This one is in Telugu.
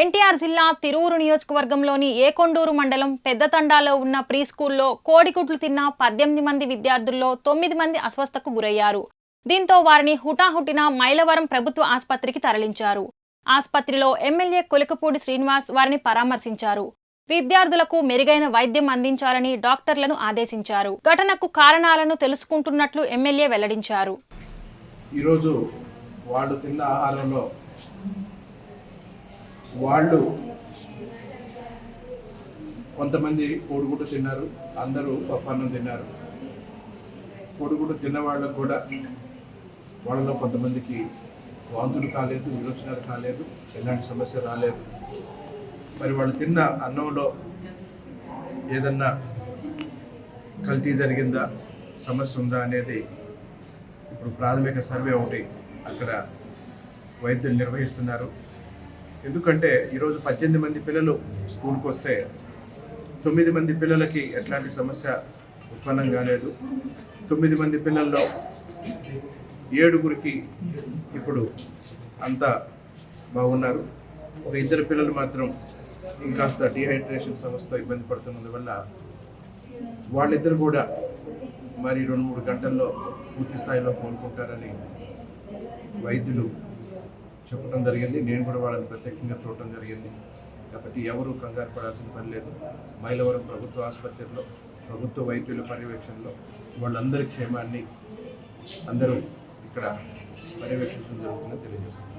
ఎన్టీఆర్ జిల్లా తిరూరు నియోజకవర్గంలోని ఏకొండూరు మండలం పెద్దతండాలో ఉన్న ప్రీ స్కూల్లో కోడిగుడ్లు తిన్న పద్దెనిమిది మంది విద్యార్థుల్లో తొమ్మిది మంది అస్వస్థకు గురయ్యారు. దీంతో వారిని హుటాహుటిన మైలవరం ప్రభుత్వ ఆసుపత్రికి తరలించారు. ఆసుపత్రిలో ఎమ్మెల్యే కొలికపూడి శ్రీనివాస్ వారిని పరామర్శించారు. విద్యార్థులకు మెరుగైన వైద్యం అందించాలని డాక్టర్లను ఆదేశించారు. ఘటనకు కారణాలను తెలుసుకుంటున్నట్లు ఎమ్మెల్యే వెల్లడించారు. ఈరోజు వాళ్ళు తిన్న ఆహారంలో వాళ్ళు కొంతమంది కోడిగుడ్డు తిన్నారు అందరూ పప్పన్నం తిన్నారు. కోడిగుడ్డు తిన్న వాళ్ళకు కూడా వాళ్ళలో కొంతమందికి వాంతులు కాలేదు విరోచనాలు కాలేదు ఎలాంటి సమస్య రాలేదు. మరి వాళ్ళు తిన్న అన్నంలో ఏదన్నా కల్తీ జరిగిందా సమస్య ఉందా అనేది ఇప్పుడు ప్రాథమిక సర్వే ఒకటి అక్కడ వైద్యులు నిర్వహిస్తున్నారు. ఎందుకంటే ఈరోజు పద్దెనిమిది మంది పిల్లలు స్కూల్కి వస్తే తొమ్మిది మంది పిల్లలకి ఎట్లాంటి సమస్య ఉత్పన్నం కాలేదు. తొమ్మిది మంది పిల్లల్లో ఏడుగురికి ఇప్పుడు అంతా బాగున్నారు. ఒక ఇద్దరు పిల్లలు మాత్రం ఇంకాస్త డిహైడ్రేషన్ సమస్యతో ఇబ్బంది పడుతున్నందువల్ల వాళ్ళిద్దరు కూడా మరి రెండు మూడు గంటల్లో పూర్తి స్థాయిలో కోలుకుంటారని వైద్యులు చెప్పడం జరిగింది. నేను కూడా వాళ్ళని ప్రత్యేకంగా చూడటం జరిగింది. కాబట్టి ఎవరు కంగారు పడాల్సిన పని లేదు. మైలవరం ప్రభుత్వ ఆసుపత్రిలో ప్రభుత్వ వైద్యుల పర్యవేక్షణలో వాళ్ళందరి క్షేమాన్ని అందరూ ఇక్కడ పర్యవేక్షించడం జరుగుతుందని తెలియజేస్తున్నాను.